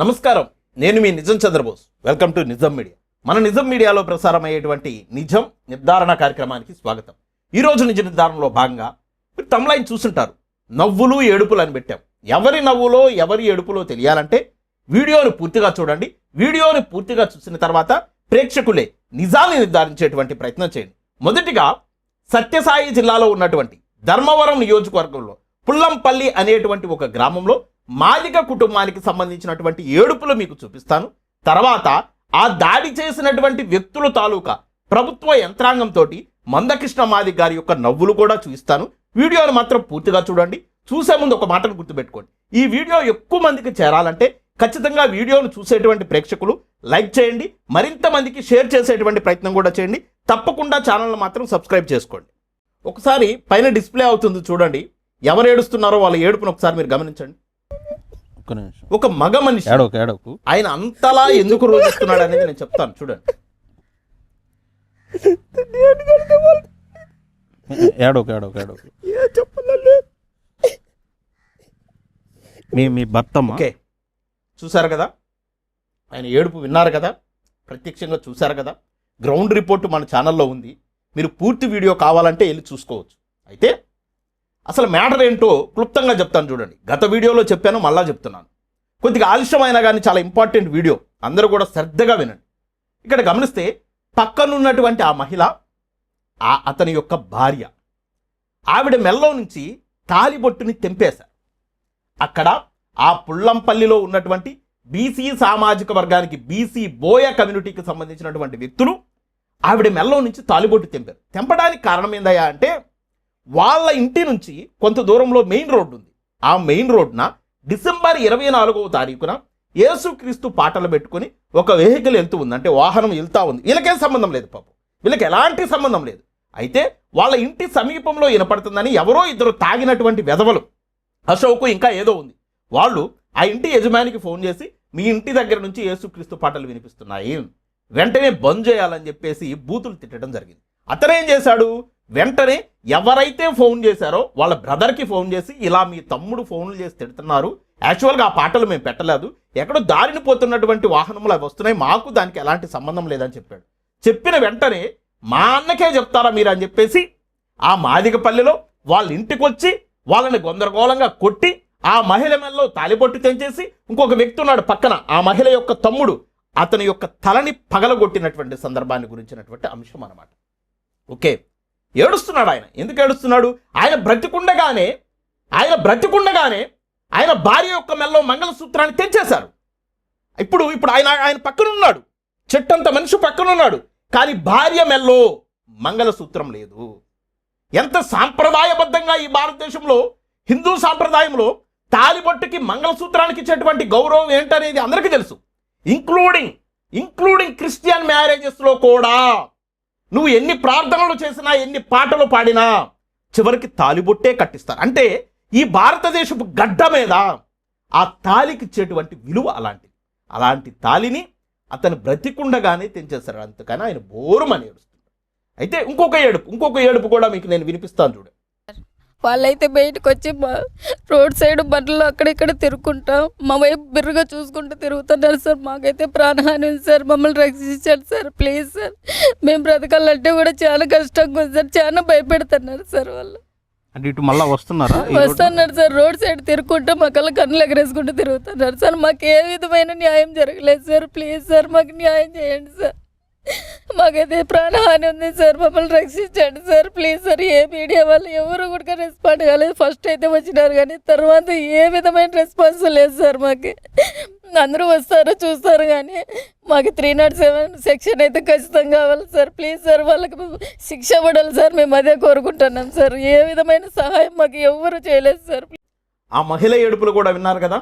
నమస్కారం. నేను మీ Nijam Chandrabose. Welcome to Nijam media. మన నిజం మీడియాలో ప్రసారం అయ్యేటువంటి నిజం నిర్ధారణ కార్యక్రమానికి స్వాగతం. ఈ రోజు నిజ నిర్ధారణలో భాగంగా మీరు తమలైన్ చూసుంటారు. నవ్వులు ఏడుపులు అని పెట్టాం. ఎవరి నవ్వులో ఎవరి ఏడుపులో తెలియాలంటే వీడియోని పూర్తిగా చూడండి. వీడియోని పూర్తిగా చూసిన తర్వాత ప్రేక్షకులే నిజాన్ని నిర్ధారించేటువంటి ప్రయత్నం చేయండి. మొదటిగా సత్యసాయి జిల్లాలో ఉన్నటువంటి ధర్మవరం నియోజకవర్గంలో పుల్లంపల్లి అనేటువంటి ఒక గ్రామంలో మాలిక కుటుంబానికి సంబంధించినటువంటి ఏడుపులు మీకు చూపిస్తాను. తర్వాత ఆ దాడి చేసినటువంటి వ్యక్తుల తాలూకా ప్రభుత్వ యంత్రాంగంతో మందకృష్ణ మాదిక్ గారి యొక్క నవ్వులు కూడా చూపిస్తాను. వీడియోను మాత్రం పూర్తిగా చూడండి. చూసే ముందు ఒక మాటను గుర్తుపెట్టుకోండి. ఈ వీడియో ఎక్కువ మందికి చేరాలంటే ఖచ్చితంగా వీడియోను చూసేటువంటి ప్రేక్షకులు లైక్ చేయండి. మరింత మందికి షేర్ చేసేటువంటి ప్రయత్నం కూడా చేయండి. తప్పకుండా ఛానల్ను మాత్రం సబ్స్క్రైబ్ చేసుకోండి. ఒకసారి పైన డిస్ప్లే అవుతుంది చూడండి. ఎవరు ఏడుస్తున్నారో వాళ్ళ ఏడుపును ఒకసారి మీరు గమనించండి. ఒక్క నిమిషం. ఒక మగ మనిషి ఏడవకు ఏడవకు. ఆయన అంతలా ఎందుకు రోధిస్తున్నాడు అనేది నేను చెప్తాను. చూడండి. ఏడవకు ఏడవకు ఏడవకు. మీ మీ భర్తమ్మ? ఓకే. చూసారు కదా? ఆయన ఏడుపు విన్నారు కదా? ప్రత్యక్షంగా చూశారు కదా? గ్రౌండ్ రిపోర్ట్ మన ఛానల్లో ఉంది. మీరు పూర్తి వీడియో కావాలంటే వెళ్ళి చూసుకోవచ్చు. అయితే అసలు మ్యాటర్ ఏంటో క్లుప్తంగా చెప్తాను చూడండి. గత వీడియోలో చెప్పాను మళ్ళా చెప్తున్నాను. కొద్దిగా ఆలస్యమైనా కానీ చాలా ఇంపార్టెంట్ వీడియో. అందరూ కూడా శ్రద్ధగా వినండి. ఇక్కడ గమనిస్తే పక్కనున్నటువంటి ఆ మహిళ ఆ అతని యొక్క భార్య ఆవిడ మెల్లో నుంచి తాలిబొట్టుని తెంపేశారు. అక్కడ ఆ పుల్లంపల్లిలో ఉన్నటువంటి బీసీ సామాజిక వర్గానికి బీసీ బోయ కమ్యూనిటీకి సంబంధించినటువంటి వ్యక్తులు ఆవిడ మెల్లో నుంచి తాలిబొట్టు తెంపారు. తెంపడానికి కారణం ఏందయ్యా అంటే వాళ్ళ ఇంటి నుంచి కొంత దూరంలో మెయిన్ రోడ్డు ఉంది. ఆ మెయిన్ రోడ్డున డిసెంబర్ ఇరవై నాలుగవ తారీఖున యేసుక్రీస్తు పాటలు పెట్టుకొని ఒక వెహికల్ వెళ్తూ ఉంది. అంటే వాహనం వెళ్తా ఉంది. వీళ్ళకేం సంబంధం లేదు పాపం. వీళ్ళకి ఎలాంటి సంబంధం లేదు. అయితే వాళ్ళ ఇంటి సమీపంలో వినపడుతుందని ఎవరో ఇద్దరు తాగినటువంటి వెధవలు అశోకు ఇంకా ఏదో ఉంది. వాళ్ళు ఆ ఇంటి యజమానికి ఫోన్ చేసి మీ ఇంటి దగ్గర నుంచి యేసుక్రీస్తు పాటలు వినిపిస్తున్నాయి. వెంటనే బంద్ చేయాలని చెప్పేసి బూతులు తిట్టడం జరిగింది. అతనేం చేశాడు? వెంటనే ఎవరైతే ఫోన్ చేశారో వాళ్ళ బ్రదర్కి ఫోన్ చేసి ఇలా మీ తమ్ముడు ఫోన్లు చేసి తిడుతున్నారు. యాక్చువల్గా ఆ పాటలు మేము పెట్టలేదు. ఎక్కడో దారిని పోతున్నటువంటి వాహనములు అవి వస్తున్నాయి. మాకు దానికి ఎలాంటి సంబంధం లేదని చెప్పాడు. చెప్పిన వెంటనే మా అన్నకే చెప్తారా మీరు? అని చెప్పేసి ఆ మాదిగపల్లిలో వాళ్ళ ఇంటికి వచ్చి వాళ్ళని గందరగోళంగా కొట్టి ఆ మహిళ మెల్లో తాలిబొట్టు తెంచేసి ఇంకొక వ్యక్తి ఉన్నాడు పక్కన. ఆ మహిళ యొక్క తమ్ముడు అతని యొక్క తలని పగలగొట్టినటువంటి సందర్భాన్ని గురించినటువంటి అంశం అన్నమాట. ఓకే? ఏడుస్తున్నాడు ఆయన. ఎందుకు ఏడుస్తున్నాడు? ఆయన బ్రతికుండగానే ఆయన బ్రతికుండగానే ఆయన భార్య యొక్క మెల్లో మంగళసూత్రాన్ని తెంచేశారు. ఇప్పుడు ఇప్పుడు ఆయన ఆయన పక్కన ఉన్నాడు చెట్టంత మనిషి పక్కన ఉన్నాడు కానీ భార్య మెల్లో మంగళసూత్రం లేదు. ఎంత సాంప్రదాయబద్ధంగా ఈ భారతదేశంలో హిందూ సాంప్రదాయంలో తాలిబొట్టుకి మంగళసూత్రానికి ఇచ్చేటువంటి గౌరవం ఏంటనేది అందరికీ తెలుసు. ఇంక్లూడింగ్ ఇంక్లూడింగ్ క్రిస్టియన్ మ్యారేజెస్లో కూడా నువ్వు ఎన్ని ప్రార్థనలు చేసినా ఎన్ని పాటలు పాడినా చివరికి తాలిబొట్టే కట్టిస్తారు. అంటే ఈ భారతదేశపు గడ్డ మీద ఆ తాలికి ఇచ్చేటువంటి విలువ అలాంటిది. అలాంటి తాలిని అతను బ్రతికుండగానే తెంచేస్తారు అందుకని ఆయన బోరుమని ఏడుస్తుంది అయితే ఇంకొక ఏడుపు ఇంకొక ఏడుపు కూడా మీకు నేను వినిపిస్తాను చూడండి వాళ్ళైతే బయటకు వచ్చి మా రోడ్ సైడ్ బండ్లు అక్కడిక్కడ తిరుగుకుంటాం మా వైపు బిర్రుగా చూసుకుంటూ తిరుగుతున్నారు సార్. మాకైతే ప్రాణహాని ఉంది సార్. మమ్మల్ని రక్షించండి సార్ ప్లీజ్ సార్. మేము బ్రతకాలంటే కూడా చాలా కష్టంగా ఉంది సార్. చాలా భయపెడుతున్నారు సార్ వాళ్ళు. అంటే ఇటు మళ్ళా వస్తున్నారా? వస్తున్నారు సార్. రోడ్ సైడ్ తిరుగుకుంటూ మా కళ్ళ కన్నులు ఎగరేసుకుంటూ తిరుగుతున్నారు సార్. మాకు ఏ విధమైన న్యాయం జరగలేదు సార్. ప్లీజ్ సార్ మాకు న్యాయం చేయండి సార్. మాకైతే ప్రాణహాని ఉంది సార్. మమ్మల్ని రక్షించండి సార్. ప్లీజ్ సార్ ఏ మీడియా వాళ్ళు ఎవరు కూడా రెస్పాండ్ కాలేదు. ఫస్ట్ అయితే వచ్చినారు కానీ తర్వాత ఏ విధమైన రెస్పాన్స్ లేదు సార్ మాకు. అందరూ వస్తారు చూస్తారు కానీ మాకు త్రీ నాట్ సెవెన్ సెక్షన్ అయితే ఖచ్చితంగా కావాలి సార్. ప్లీజ్ సార్ వాళ్ళకి శిక్ష పడాలి సార్. మేము అదే కోరుకుంటున్నాం సార్. ఏ విధమైన సహాయం మాకు ఎవరు చేయలేదు సార్. ఆ మహిళ ఏడుపులు కూడా విన్నారు కదా?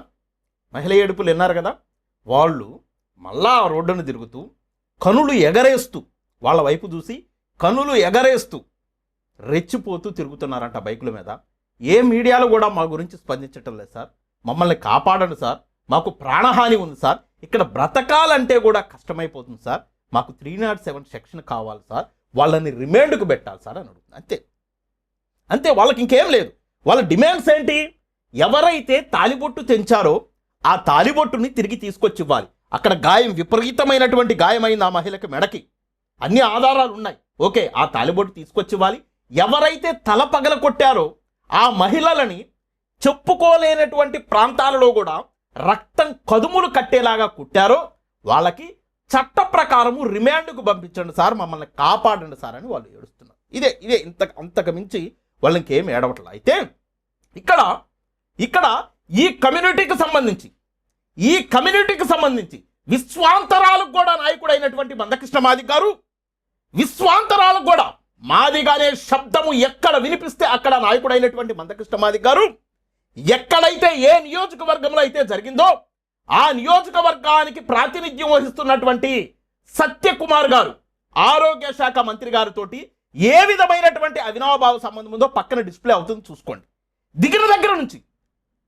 మహిళ ఏడుపులు విన్నారు కదా? వాళ్ళు మళ్ళా ఆ రోడ్డును తిరుగుతూ కనులు ఎగరేస్తూ వాళ్ళ వైపు చూసి కనులు ఎగరేస్తూ రెచ్చిపోతూ తిరుగుతున్నారంట బైకుల మీద. ఏ మీడియాలో కూడా మా గురించి స్పందించటం లేదు సార్. మమ్మల్ని కాపాడండి సార్. మాకు ప్రాణహాని ఉంది సార్. ఇక్కడ బ్రతకాలంటే కూడా కష్టమైపోతుంది సార్. మాకు త్రీ నాట్ సెవెన్ సెక్షన్ కావాలి సార్. వాళ్ళని రిమైండ్కు పెట్టాలి సార్ అని అడుగుతుంది అంతే. అంతే. వాళ్ళకి ఇంకేం లేదు. వాళ్ళ డిమాండ్స్ ఏంటి? ఎవరైతే తాలిబొట్టు తెంచారో ఆ తాలిబొట్టుని తిరిగి తీసుకొచ్చి ఇవ్వాలి అక్కడ గాయం విపరీతమైనటువంటి గాయమైంది ఆ మహిళకి మెడకి. అన్ని ఆధారాలు ఉన్నాయి. ఓకే ఆ తాలిబొట్టు తీసుకొచ్చివ్వాలి. ఎవరైతే తల పగల కొట్టారో ఆ మహిళలని చెప్పుకోలేనటువంటి ప్రాంతాలలో కూడా రక్తం కదుములు కట్టేలాగా కుట్టారో వాళ్ళకి చట్ట ప్రకారము రిమాండ్కు పంపించండి సార్ మమ్మల్ని కాపాడండి సార్ అని వాళ్ళు ఏడుస్తున్నారు. ఇదే ఇదే ఇంత అంతకు మించి వాళ్ళకి ఏమి ఏడవట్లేదు. అయితే ఇక్కడ ఇక్కడ ఈ కమ్యూనిటీకి సంబంధించి ఈ కమ్యూనిటీకి సంబంధించి విశ్వాంతరాలకు కూడా నాయకుడైనటువంటి మందకృష్ణ మాది గారు. విశ్వాంతరాలకు కూడా మాదిగానే శబ్దము ఎక్కడ వినిపిస్తే అక్కడ నాయకుడైనటువంటి మందకృష్ణ మాది గారు. ఎక్కడైతే ఏ నియోజకవర్గంలో అయితే జరిగిందో ఆ నియోజకవర్గానికి ప్రాతినిధ్యం వహిస్తున్నటువంటి సత్యకుమార్ గారు ఆరోగ్య శాఖ మంత్రి గారితోటి ఏ విధమైనటువంటి అవినావభావ సంబంధం ఉందో పక్కన డిస్ప్లే అవుతుంది చూసుకోండి. దిగిన దగ్గర నుంచి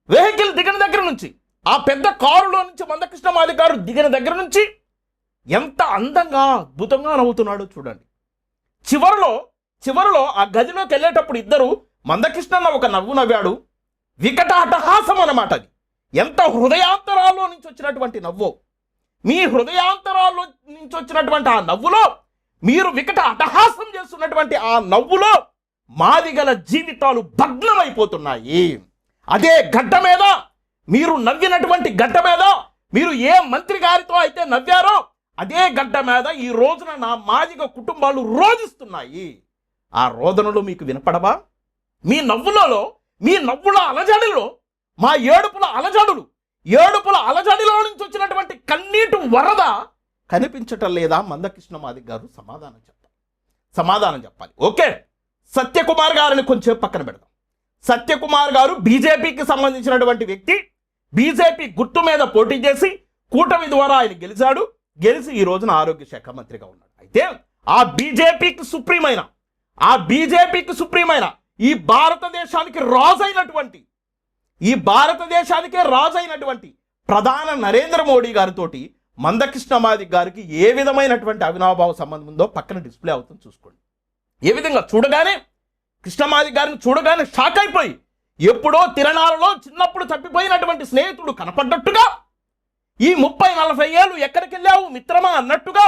వెహికల్ దిగిన దగ్గర నుంచి ఆ పెద్ద కారులో నుంచి మందకృష్ణ మాది గారు దిగిన దగ్గర నుంచి ఎంత అందంగా అద్భుతంగా నవ్వుతున్నాడో చూడండి. చివరిలో చివరిలో ఆ గదిలోకి వెళ్ళేటప్పుడు ఇద్దరు మందకృష్ణన్న ఒక నవ్వు నవ్వాడు. వికట అట్టహాసం అన్నమాట అది. ఎంత హృదయాంతరాల్లో నుంచి వచ్చినటువంటి నవ్వు. మీ హృదయాంతరాల్లో నుంచి వచ్చినటువంటి ఆ నవ్వులో మీరు వికట అటహాసం చేస్తున్నటువంటి ఆ నవ్వులో మాదిగల జీవితాలు భగ్నమైపోతున్నాయి అదే గడ్డ మీద మీరు నవ్వినటువంటి గడ్డ మీద మీరు ఏ మంత్రి గారితో అయితే నవ్వారో అదే గడ్డ మీద ఈ రోజున నా మాదిగ కుటుంబాలు రోధిస్తున్నాయి. ఆ రోదనలు మీకు వినపడవా? మీ నవ్వులలో మీ నవ్వుల అలజడిలో మా ఏడుపుల అలజడులు ఏడుపుల అలజడిలో నుంచి వచ్చినటువంటి కన్నీటి వరద కనిపించటం లేదా? మందకృష్ణ మాది గారు సమాధానం చెప్పాలి. సమాధానం చెప్పాలి. ఓకే? సత్యకుమార్ గారిని కొంచెం పక్కన పెడదాం. సత్యకుమార్ గారు బీజేపీకి సంబంధించినటువంటి వ్యక్తి. బీజేపీ గుట్టు మీద పోటీ చేసి కూటమి ద్వారా ఆయన గెలిచాడు. గెలిచి ఈ రోజున ఆరోగ్య శాఖ మంత్రిగా ఉన్నాడు. అయితే ఆ బీజేపీకి సుప్రీమైన ఆ బీజేపీకి సుప్రీమైన ఈ భారతదేశానికి రాజైనటువంటి ఈ భారతదేశానికే రాజైనటువంటి ప్రధాన నరేంద్ర మోడీ గారితోటి మందకృష్ణ మాదిక్ గారికి ఏ విధమైనటువంటి అవినాభావ సంబంధం ఉందో పక్కన డిస్ప్లే అవుతుంది చూసుకోండి. ఏ విధంగా చూడగానే కృష్ణమాది గారిని చూడగానే షాక్ అయిపోయి ఎప్పుడో తిరణాలలో చిన్నప్పుడు తప్పిపోయినటువంటి స్నేహితుడు కనపడ్డట్టుగా ఈ ముప్పై నలభై ఏళ్ళు ఎక్కడికి వెళ్ళావు మిత్రమా అన్నట్టుగా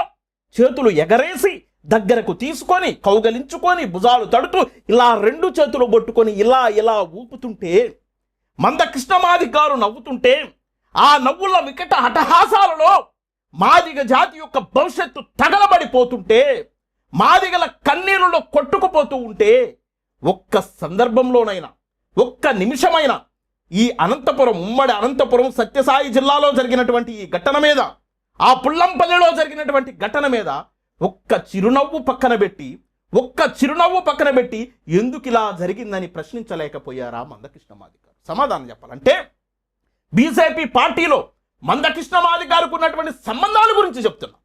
చేతులు ఎగరేసి దగ్గరకు తీసుకొని కౌగలించుకొని భుజాలు తడుతూ ఇలా రెండు చేతులు పట్టుకొని ఇలా ఇలా ఊపుతుంటే మంద గారు నవ్వుతుంటే ఆ నవ్వుల వికట హఠహాసాలలో మాదిగ జాతి యొక్క భవిష్యత్తు తగలబడిపోతుంటే మాదిగల కన్నీరులో కొట్టుకుపోతూ ఉంటే ఒక్క సందర్భంలోనైనా ఒక్క నిమిషమైన ఈ అనంతపురం ఉమ్మడి అనంతపురం సత్యసాయి జిల్లాలో జరిగినటువంటి ఈ ఘటన మీద ఆ పుల్లంపల్లిలో జరిగినటువంటి ఘటన మీద ఒక్క చిరునవ్వు పక్కన పెట్టి ఒక్క చిరునవ్వు పక్కన పెట్టి ఎందుకు ఇలా జరిగిందని ప్రశ్నించలేకపోయారా మందకృష్ణ మాదిగ సమాధానం చెప్పాలంటే బీజేపీ పార్టీలో మందకృష్ణ మాదిగ ఉన్నటువంటి సంబంధాల గురించి చెప్తున్నా.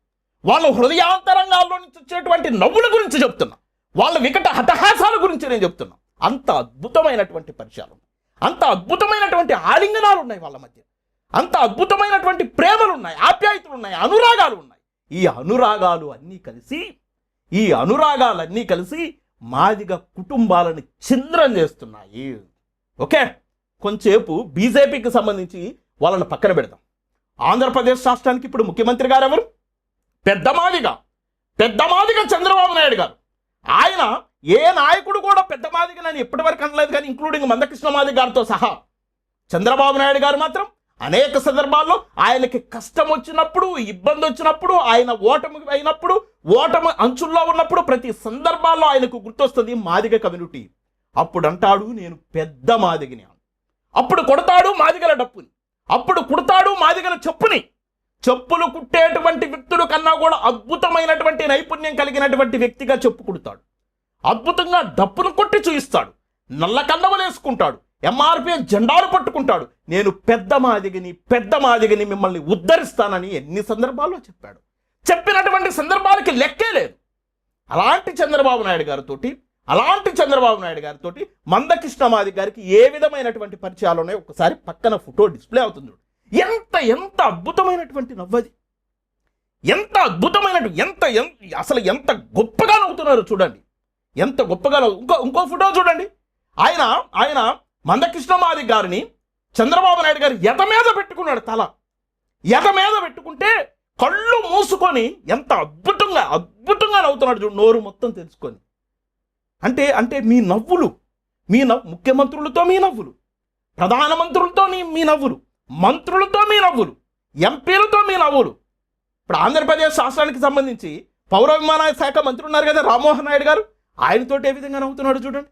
వాళ్ళ హృదయాంతరంగాల్లో నుంచి వచ్చేటువంటి నవ్వుల గురించి చెప్తున్నా. వాళ్ళ వికట హతహాసాల గురించి నేను చెప్తున్నా. అంత అద్భుతమైనటువంటి పరిచయాలు అంత అద్భుతమైనటువంటి ఆలింగనాలు ఉన్నాయి వాళ్ళ మధ్య అంత అద్భుతమైనటువంటి ప్రేమలు ఉన్నాయి ఆప్యాయతలు ఉన్నాయి అనురాగాలు ఉన్నాయి ఈ అనురాగాలు అన్నీ కలిసి ఈ అనురాగాలన్నీ కలిసి మాదిగ కుటుంబాలను చింద్రం చేస్తున్నాయి. ఓకే? కొంచెంసేపు బీజేపీకి సంబంధించి వాళ్ళని పక్కన పెడదాం. ఆంధ్రప్రదేశ్ రాష్ట్రానికి ఇప్పుడు ముఖ్యమంత్రి గారు ఎవరు పెద్ద మాదిగ పెద్ద మాదిగ చంద్రబాబు నాయుడు గారు. ఆయన ఏ నాయకుడు కూడా పెద్ద మాదిగ నన్ను ఇప్పటివరకు అనలేదు కానీ ఇంక్లూడింగ్ మందకృష్ణ మాదిగ గారితో సహా. చంద్రబాబు నాయుడు గారు మాత్రం అనేక సందర్భాల్లో ఆయనకి కష్టం వచ్చినప్పుడు ఇబ్బంది వచ్చినప్పుడు ఆయన ఓటమి అయినప్పుడు ఓటమి అంచుల్లో ఉన్నప్పుడు ప్రతి సందర్భాల్లో ఆయనకు గుర్తొస్తుంది మాదిగ కమ్యూనిటీ. అప్పుడు అంటాడు నేను పెద్ద మాదిగని. అప్పుడు కొడతాడు మాదిగల డప్పుని. అప్పుడు కుడతాడు మాదిగల చెప్పుని. చెప్పులు కుట్టేటువంటి వ్యక్తుల కన్నా కూడా అద్భుతమైనటువంటి నైపుణ్యం కలిగినటువంటి వ్యక్తిగా చెప్పు కుడతాడు. అద్భుతంగా డప్పును కొట్టి చూయిస్తాడు. నల్ల కండవలేసుకుంటాడు ఎంఆర్పిఎస్ జెండాలు పట్టుకుంటాడు. నేను పెద్ద మాదిగని పెద్ద మాదిగని మిమ్మల్ని ఉద్ధరిస్తానని ఎన్ని సందర్భాల్లో చెప్పాడు. చెప్పినటువంటి సందర్భాలకి లెక్కే లేదు. అలాంటి చంద్రబాబు నాయుడు గారితోటి అలాంటి చంద్రబాబు నాయుడు గారితో మందకృష్ణ మాది గారికి ఏ విధమైనటువంటి పరిచయాలు ఉన్నాయో ఒకసారి పక్కన ఫోటో డిస్ప్లే అవుతుంది ఎంత ఎంత అద్భుతమైనటువంటి నవ్వది. ఎంత అద్భుతమైనటువంటి ఎంత ఎంత అసలు ఎంత గొప్పగా నవ్వుతున్నారు చూడండి. ఎంత గొప్పగా ఇంకో ఇంకో ఫోటో చూడండి. ఆయన ఆయన మందకృష్ణ మాది గారిని చంద్రబాబు నాయుడు గారు ఎద మీద పెట్టుకున్నాడు తల. ఎద మీద పెట్టుకుంటే కళ్ళు మూసుకొని ఎంత అద్భుతంగా అద్భుతంగా నవ్వుతున్నాడు చూడు నోరు మొత్తం తెలుసుకొని. అంటే అంటే మీ నవ్వులు మీ నవ్వు ముఖ్యమంత్రులతో మీ నవ్వులు ప్రధానమంత్రులతో మీ నవ్వులు మంత్రులతో మీ నవ్వులు ఎంపీలతో మీ నవ్వులు. ఇప్పుడు ఆంధ్రప్రదేశ్ రాష్ట్రానికి సంబంధించి పౌర విమానాయ శాఖ మంత్రి ఉన్నారు కదా రామ్మోహన్ నాయుడు గారు. ఆయనతోటి ఏ విధంగా నవ్వుతున్నాడు చూడండి.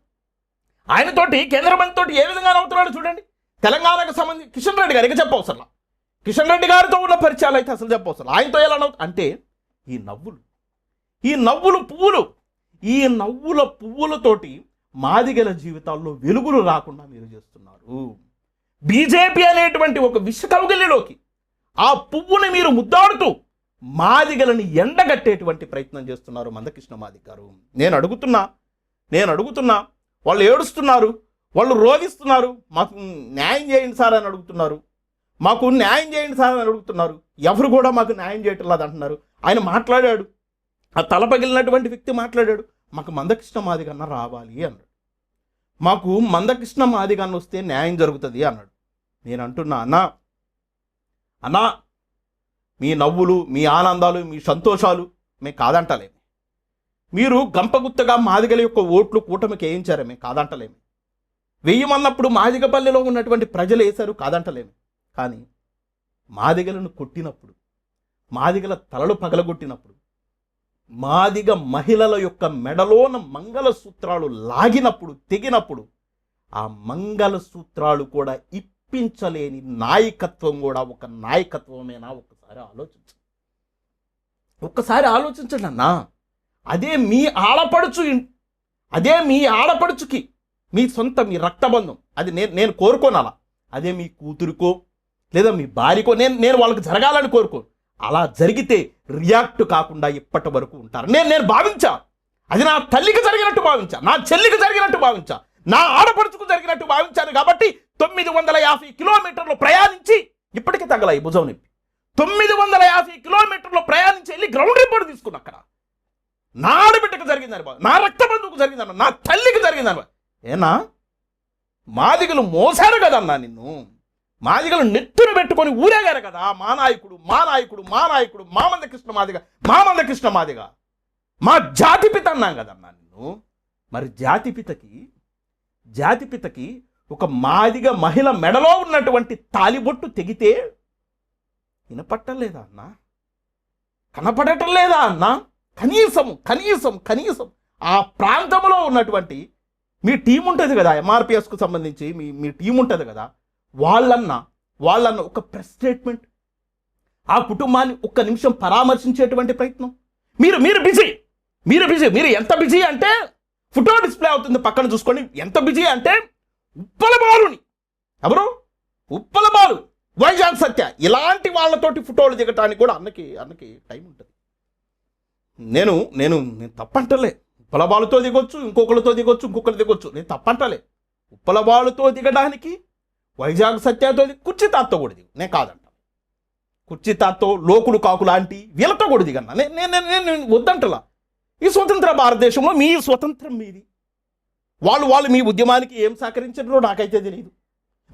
ఆయనతోటి కేంద్ర మంత్రితోటి ఏ విధంగా నవ్వుతున్నాడు చూడండి. తెలంగాణకు సంబంధించి కిషన్ రెడ్డి గారికి చెప్పవసరం కిషన్ రెడ్డి గారితో ఉన్న పరిచయాలు అయితే అసలు చెప్పవసరం ఆయనతో ఎలా నవ్వు అంటే ఈ నవ్వులు. ఈ నవ్వులు పువ్వులు. ఈ నవ్వుల పువ్వులతోటి మాదిగల జీవితాల్లో వెలుగులు రాకుండా మీరు చేస్తున్నారు. బీజేపీ అనేటువంటి ఒక విష కౌగిలిలోకి ఆ పువ్వుని మీరు ముద్దాడుతూ మాదిగలని ఎండగట్టేటువంటి ప్రయత్నం చేస్తున్నారు మందకృష్ణ మాదిగ గారు. నేను అడుగుతున్నా నేను అడుగుతున్నా వాళ్ళు ఏడుస్తున్నారు వాళ్ళు రోధిస్తున్నారు మాకు న్యాయం చేయండి సార్ అని అడుగుతున్నారు మాకు న్యాయం చేయండి సార్ అని అడుగుతున్నారు ఎవరు కూడా మాకు న్యాయం చేయటం లేదు అంటున్నారు. ఆయన మాట్లాడాడు ఆ తల పగిలినటువంటి వ్యక్తి మాట్లాడాడు మాకు మందకృష్ణ మాదిగన్న రావాలి అన్నాడు. మాకు మందకృష్ణ మాదిగన్న వస్తే న్యాయం జరుగుతుంది అన్నాడు. నేను అంటున్నా అన్నా అన్నా మీ నవ్వులు మీ ఆనందాలు మీ సంతోషాలు మేము కాదంటలేము. మీరు గంపగుత్తగా మాదిగల యొక్క ఓట్లు కూటమికి వేయించారు మేము కాదంటలేము. వెయ్యమన్నప్పుడు మాదిగపల్లిలో ఉన్నటువంటి ప్రజలు వేశారు కాదంటలేము. కానీ మాదిగలను కొట్టినప్పుడు మాదిగల తలలు పగలగొట్టినప్పుడు మాదిగ మహిళల యొక్క మెడలోన మంగళసూత్రాలు లాగినప్పుడు తెగినప్పుడు ఆ మంగళసూత్రాలు కూడా ఇప్పించలేని నాయకత్వం కూడా ఒక నాయకత్వమేనా ఒక ఒకసారి ఆలోచించండి ఒక్కసారి ఆలోచించండి అన్నా. అదే మీ ఆడపడుచు అదే మీ ఆడపడుచుకి మీ సొంత మీ రక్తబంధం. అది నేను నేను కోరుకోను అలా అదే మీ కూతురుకో లేదా మీ భార్యకో నేను నేను వాళ్ళకి జరగాలని కోరుకోను అలా జరిగితే రియాక్ట్ కాకుండా ఇప్పటి వరకు ఉంటారు. నేను నేను భావించా. అది నా తల్లికి జరిగినట్టు భావించా. నా చెల్లికి జరిగినట్టు భావించా. నా ఆడపడుచుకు జరిగినట్టు భావించాను కాబట్టి తొమ్మిది వందల యాభై కిలోమీటర్లు ప్రయాణించి ఇప్పటికీ తగల ఈ భుజం నొప్పి. తొమ్మిది వందల యాభై కిలోమీటర్లు ప్రయాణించి వెళ్ళి గ్రౌండ్ రిపోర్ట్ తీసుకున్నా అక్కడ. నా ఆడబిడ్డకు జరిగిందని బాబు నా రక్త బంధువుకు జరిగిందన్న నా తల్లికి జరిగిందని బా ఏనా? మాదిగలు మోసారు కదన్నా నిన్ను. మాదిగలు నెత్తును పెట్టుకొని ఊరేగారు కదా. మా నాయకుడు మా నాయకుడు మా నాయకుడు మామంద కృష్ణ మాదిగ మామంద కృష్ణ మాదిగ. మా జాతిపిత అన్నాం కదన్నా నిన్ను. మరి జాతిపితకి జాతిపితకి ఒక మాదిగ మహిళ మెడలో ఉన్నటువంటి తాలిబొట్టు తెగితే వినపట్టలేదా అన్నా? కనపడటం లేదా అన్నా? కనీసం కనీసం కనీసం ఆ ప్రాంతంలో ఉన్నటువంటి మీ టీం ఉంటుంది కదా ఎంఆర్పిఎస్కు సంబంధించి మీ మీ టీం ఉంటుంది కదా వాళ్ళన్న వాళ్ళన్న ఒక ప్రెస్ స్టేట్మెంట్ ఆ కుటుంబాన్ని ఒక్క నిమిషం పరామర్శించేటువంటి ప్రయత్నం. మీరు మీరు బిజీ మీరు బిజీ మీరు ఎంత బిజీ అంటే ఫోటో డిస్ప్లే అవుతుంది పక్కన చూసుకోండి. ఎంత బిజీ అంటే ఉప్పల బాలుని. ఎవరు? ఉప్పల బాలు. వైజాగ్ సత్య ఇలాంటి వాళ్ళతోటి ఫోటోలు దిగటానికి కూడా అన్నకి అన్నకి టైం ఉంటుంది. నేను నేను నేను తప్పంటలే. ఉప్పలబాలుతో దిగొచ్చు ఇంకొకరితో దిగొచ్చు ఇంకొకరు దిగొచ్చు. నేను తప్పంటలే. ఉప్పలబాలుతో దిగడానికి వైజాగ్ సత్యతో ది- కుర్చీ తాతతో కూడా దిగు. నేను కాదంట. కుర్చీ తాతతో లోకుడు కాకు లాంటి వీళ్ళతో కూడా దిగన్నా. నేను నేను నేను- నేను వద్దంటలా. ఈ స్వతంత్ర భారతదేశంలో మీ స్వతంత్రం మీది. వాళ్ళు వాళ్ళు మీ ఉద్యమానికి ఏం సహకరించారో నాకైతే తెలియదు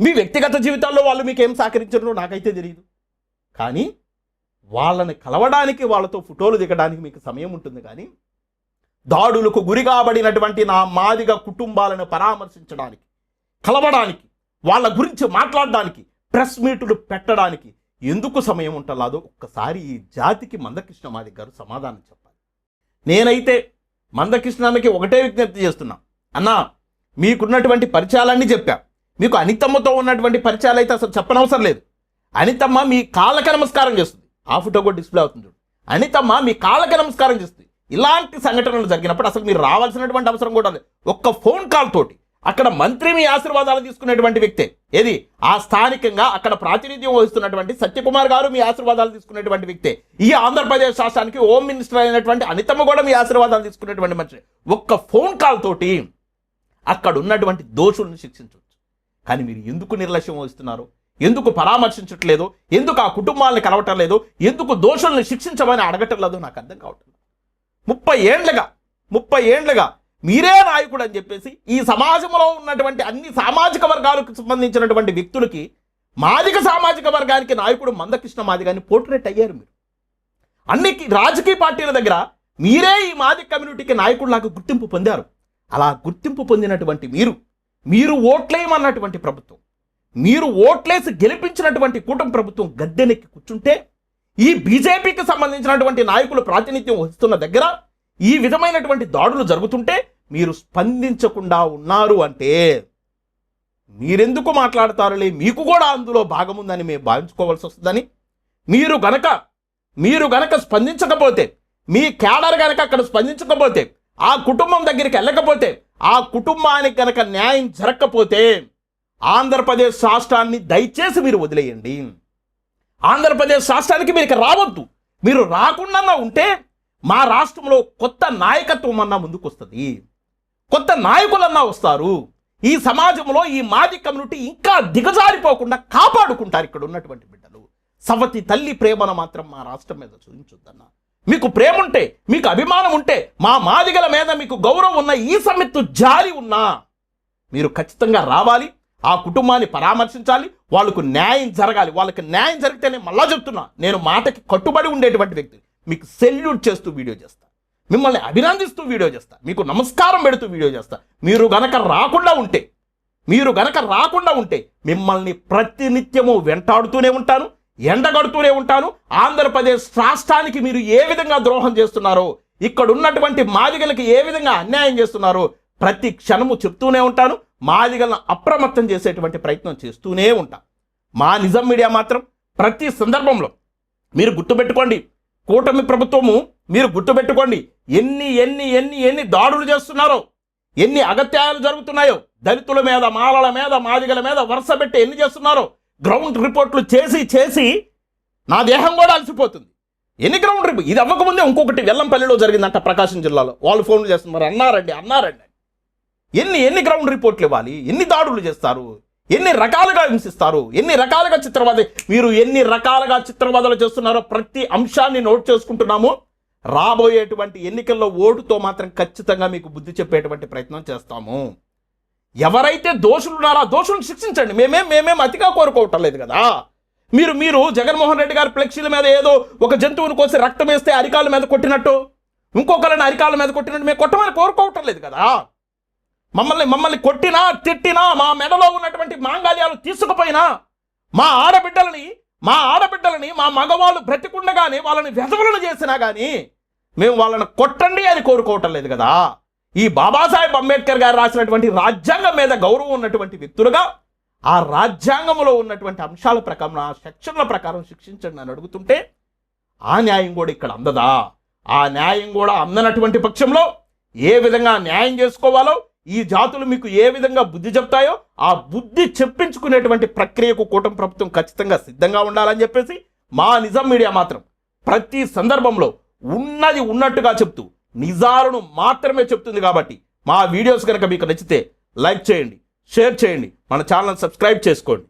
మీ వ్యక్తిగత జీవితాల్లో వాళ్ళు మీకు ఏం సహకరించారో నాకైతే తెలియదు కానీ వాళ్ళని కలవడానికి వాళ్ళతో ఫోటోలు దిగడానికి మీకు సమయం ఉంటుంది. కానీ దాడులకు గురి కాబడినటువంటి నా మాదిగ కుటుంబాలను పరామర్శించడానికి కలవడానికి వాళ్ళ గురించి మాట్లాడడానికి ప్రెస్ మీటులు పెట్టడానికి ఎందుకు సమయం ఉంటలాదో ఒక్కసారి ఈ జాతికి మందకృష్ణ మాదిగ గారు సమాధానం చెప్పాలి. నేనైతే మందకృష్ణానికి ఒకటే విజ్ఞప్తి చేస్తున్నా. అన్నా మీకున్నటువంటి పరిచయాలన్నీ చెప్పా. మీకు అనితమ్మతో ఉన్నటువంటి పరిచయాలు అయితే అసలు చెప్పనవసరం లేదు. అనితమ్మ మీ కాళ్ళకి నమస్కారం చేస్తుంది. ఆ ఫోటో కూడా డిస్ప్లే అవుతుంది చూడు. అనితమ్మ మీ కాళ్ళకి నమస్కారం చేస్తుంది. ఇలాంటి సంఘటనలు జరిగినప్పుడు అసలు మీరు రావాల్సినటువంటి అవసరం కూడా లేదు. ఒక్క ఫోన్ కాల్ తోటి అక్కడ మంత్రి మీ ఆశీర్వాదాలు తీసుకునేటువంటి వ్యక్తే. ఏది? ఆ స్థానికంగా అక్కడ ప్రాతినిధ్యం వహిస్తున్నటువంటి సత్యకుమార్ గారు మీ ఆశీర్వాదాలు తీసుకునేటువంటి వ్యక్తే. ఈ ఆంధ్రప్రదేశ్ రాష్ట్రానికి హోమ్ మినిస్టర్ అయినటువంటి అనితమ్మ కూడా మీ ఆశీర్వాదాలు తీసుకునేటువంటి మనిషి ఒక్క ఫోన్ కాల్ తోటి అక్కడ ఉన్నటువంటి దోషుల్ని శిక్షించు. కానీ మీరు ఎందుకు నిర్లక్ష్యం వహిస్తున్నారు? ఎందుకు పరామర్శించట్లేదు? ఎందుకు ఆ కుటుంబాలను కలవటం లేదు? ఎందుకు దోషుల్ని శిక్షించమని అడగటం లేదు? నాకు అర్థం కావట్లేదు. ముప్పై ఏండ్లుగా ముప్పై ఏండ్లుగా మీరే నాయకుడు అని చెప్పేసి ఈ సమాజంలో ఉన్నటువంటి అన్ని సామాజిక వర్గాలకు సంబంధించినటువంటి వ్యక్తులకి మాదిక సామాజిక వర్గానికి నాయకుడు మందకృష్ణ మాదిగాని పోర్ట్రేట్ అయ్యారు మీరు. అన్ని రాజకీయ పార్టీల దగ్గర మీరే ఈ మాది కమ్యూనిటీకి నాయకుడు లాగా గుర్తింపు పొందారు. అలా గుర్తింపు పొందినటువంటి మీరు మీరు ఓట్లేయమన్నటువంటి ప్రభుత్వం మీరు ఓట్లేసి గెలిపించినటువంటి కూటమి ప్రభుత్వం గద్దెనెక్కి కూర్చుంటే ఈ బీజేపీకి సంబంధించినటువంటి నాయకులు ప్రాతినిధ్యం వహిస్తున్న దగ్గర ఈ విధమైనటువంటి దాడులు జరుగుతుంటే మీరు స్పందించకుండా ఉన్నారు అంటే మీరెందుకు మాట్లాడతారులే? మీకు కూడా అందులో భాగముందని మేము భావించుకోవాల్సి వస్తుందని. మీరు గనక మీరు గనక స్పందించకపోతే మీ క్యాడర్ గనక అక్కడ స్పందించకపోతే ఆ కుటుంబం దగ్గరికి వెళ్ళకపోతే ఆ కుటుంబానికి కనుక న్యాయం జరగకపోతే ఆంధ్రప్రదేశ్ రాష్ట్రాన్ని దయచేసి మీరు వదిలేయండి. ఆంధ్రప్రదేశ్ రాష్ట్రానికి మీరు ఇక రావద్దు. మీరు రాకుండా ఉంటే మా రాష్ట్రంలో కొత్త నాయకత్వం అన్నా ముందుకొస్తుంది. కొత్త నాయకులన్నా వస్తారు. ఈ సమాజంలో ఈ మాది కమ్యూనిటీ ఇంకా దిగజారిపోకుండా కాపాడుకుంటారు ఇక్కడ ఉన్నటువంటి బిడ్డలు. సవతి తల్లి ప్రేమను మాత్రం మా రాష్ట్రం మీద చూపించొద్దన్నా. మీకు ప్రేమ ఉంటే మీకు అభిమానం ఉంటే మా మాదిగల మీద మీకు గౌరవం ఉన్న ఈ సమ్మెత్తు జాలి ఉన్నా మీరు ఖచ్చితంగా రావాలి ఆ కుటుంబాన్ని పరామర్శించాలి వాళ్ళకు న్యాయం జరగాలి. వాళ్ళకి న్యాయం జరిగితేనే మళ్ళా చెప్తున్నా నేను మాటకి కట్టుబడి ఉండేటువంటి వ్యక్తి. మీకు సెల్యూట్ చేస్తూ వీడియో చేస్తా. మిమ్మల్ని అభినందిస్తూ వీడియో చేస్తా. మీకు నమస్కారం పెడుతూ వీడియో చేస్తా. మీరు గనక రాకుండా ఉంటే మీరు గనక రాకుండా ఉంటే మిమ్మల్ని ప్రతినిత్యము వెంటాడుతూనే ఉంటాను. ఎండగడుతూనే ఉంటాను. ఆంధ్రప్రదేశ్ రాష్ట్రానికి మీరు ఏ విధంగా ద్రోహం చేస్తున్నారో ఇక్కడ ఉన్నటువంటి మాదిగలకి ఏ విధంగా అన్యాయం చేస్తున్నారో ప్రతి క్షణము చెప్తూనే ఉంటాను. మాదిగలను అప్రమత్తం చేసేటువంటి ప్రయత్నం చేస్తూనే ఉంటా. మా నిజం మీడియా మాత్రం ప్రతి సందర్భంలో మీరు గుర్తుపెట్టుకోండి. కూటమి ప్రభుత్వము మీరు గుర్తుపెట్టుకోండి. ఎన్ని ఎన్ని ఎన్ని ఎన్ని దాడులు చేస్తున్నారో ఎన్ని అగత్యాలు జరుగుతున్నాయో దళితుల మీద మాలల మీద మాదిగల మీద వరుస పెట్టి ఎన్ని చేస్తున్నారో గ్రౌండ్ రిపోర్ట్లు చేసి చేసి నా దేహం కూడా అలసిపోతుంది. ఎన్ని గ్రౌండ్ రిపోర్ట్ ఇది అవ్వకముందే ఇంకొకటి వెల్లంపల్లిలో జరిగిందంట ప్రకాశం జిల్లాలో. వాళ్ళు ఫోన్లు చేస్తున్నారు. అన్నారండి అన్నారండి ఎన్ని ఎన్ని గ్రౌండ్ రిపోర్ట్లు ఇవ్వాలి? ఎన్ని దాడులు చేస్తారు? ఎన్ని రకాలుగా హింసిస్తారు? ఎన్ని రకాలుగా చిత్రవాద? మీరు ఎన్ని రకాలుగా చిత్రవాదాలు చేస్తున్నారో ప్రతి అంశాన్ని నోట్ చేసుకుంటున్నాము. రాబోయేటువంటి ఎన్నికల్లో ఓటుతో మాత్రం ఖచ్చితంగా మీకు బుద్ధి చెప్పేటువంటి ప్రయత్నం చేస్తాము. ఎవరైతే దోషులు ఉన్నారో ఆ దోషులను శిక్షించండి. మేమేం మేమేం అతిగా కోరుకోవటం లేదు కదా? మీరు మీరు జగన్మోహన్ రెడ్డి గారి ఫ్లెక్సీల మీద ఏదో ఒక జంతువుని కోసి రక్తం వేస్తే అరికాల మీద కొట్టినట్టు ఇంకొకరిని అరికాల మీద కొట్టినట్టు మేము కొట్టమని కోరుకోవటం లేదు కదా? మమ్మల్ని మమ్మల్ని కొట్టినా తిట్టినా మా మెడలో ఉన్నటువంటి మాంగాల్యాలు తీసుకుపోయినా మా ఆడబిడ్డలని మా ఆడబిడ్డలని మా మగవాళ్ళు బ్రతికుండగానే వాళ్ళని వెధవలను చేసినా కానీ మేము వాళ్ళని కొట్టండి అని కోరుకోవటం లేదు కదా? ఈ బాబాసాహెబ్ అంబేద్కర్ గారు రాసినటువంటి రాజ్యాంగం మీద గౌరవం ఉన్నటువంటి వ్యక్తులుగా ఆ రాజ్యాంగంలో ఉన్నటువంటి అంశాల ప్రకారం ఆ సెక్షన్ల ప్రకారం శిక్షించండి అని అడుగుతుంటే ఆ న్యాయం కూడా ఇక్కడ అందదా? ఆ న్యాయం కూడా అందనటువంటి పక్షంలో ఏ విధంగా న్యాయం చేసుకోవాలో ఈ జాతులు మీకు ఏ విధంగా బుద్ధి చెప్తాయో ఆ బుద్ధి చెప్పించుకునేటువంటి ప్రక్రియకు కూటమి ప్రభుత్వం ఖచ్చితంగా సిద్ధంగా ఉండాలని చెప్పేసి మా నిజం మీడియా మాత్రం ప్రతి సందర్భంలో ఉన్నది ఉన్నట్టుగా చెప్తూ నిజాలను మాత్రమే చెప్తుంది కాబట్టి మా వీడియోస్ కనుక మీకు నచ్చితే లైక్ చేయండి షేర్ చేయండి. మన ఛానల్ సబ్స్క్రైబ్ చేసుకోండి.